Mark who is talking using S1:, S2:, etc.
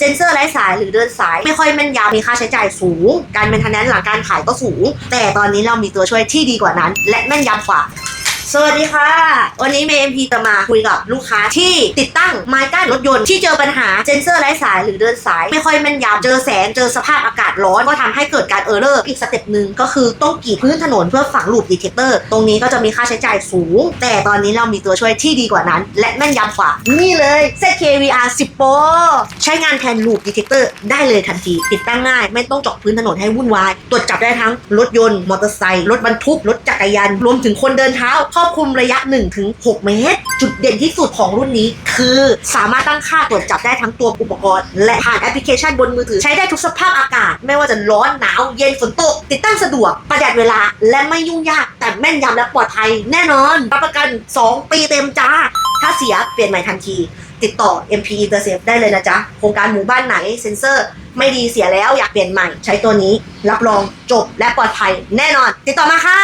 S1: เซนเซอร์ไร้สายหรือเดินสาย ไม่ค่อยแม่นยำมีค่าใช้จ่ายสูง การเป็นทันแนนหลังการขายก็สูง แต่ตอนนี้เรามีตัวช่วยที่ดีกว่านั้น และแม่นยำกว่า สวัสดีค่ะ วันนี้เมย์เอ็มพีจะมาคุยกับลูกค้าที่ติดตั้งไม้กั้นรถยนต์ที่เจอปัญหาเซนเซอร์ไร้สายหรือเดินสาย ไม่ค่อยแม่นยำเจอแสงเจอสภาพอากาศร้อนก็ทำให้เกิดการเออร์เลอร์อีกสเต็ปหนึ่งก็คือต้องกีดพื้นถนนเพื่อฝังลูปดีเทคเตอร์ตรงนี้ก็จะมีค่าใช้จ่ายสูง แต่ตอนนี้เรามีตัวช่วยที่ดีกว่านั้น และแม่นยำกว่า นี่เลย ZKVR 10 Pro ใช้งานแทนลูปดีเทคเตอร์ได้เลยทันทีติดตั้งง่าย ไม่ต้องเจาะพื้นถนนให้วุ่นวายตรวจจับได้ทั้งรถยนต์มอเตอร์ไซค์รถบรรทุกรถจักรยานรวมถึงคนเดินเท้าครอบคลุมระยะ1-6ถึง6เมตร จุดเด่นที่สุดของรุ่นนี้ คือสามารถตั้งค่าตรวจจับได้ทั้งตัวอุปกรณ์ และผ่านแอปพลิเคชันบนมือถือ ใช้ได้ทุกสภาพอากาศ ไม่ว่าจะร้อนหนาว เย็นฝนตก ติดตั้งสะดวกประหยัดเวลา และไม่ยุ่งยาก แต่แม่นยำและปลอดภัย แน่นอนรับประกัน 2 ปีเต็มจ้า ถ้าเสียเปลี่ยนใหม่ทันที ติดต่อ MP Intersafe ได้เลยนะจ๊ะโครงการหมู่บ้านไหนเซ็นเซอร์ไม่ดีเสียแล้วอยากเปลี่ยนใหม่ ใช้ตัวนี้รับรองจบและปลอดภัยแน่นอน ติดต่อมาค่ะ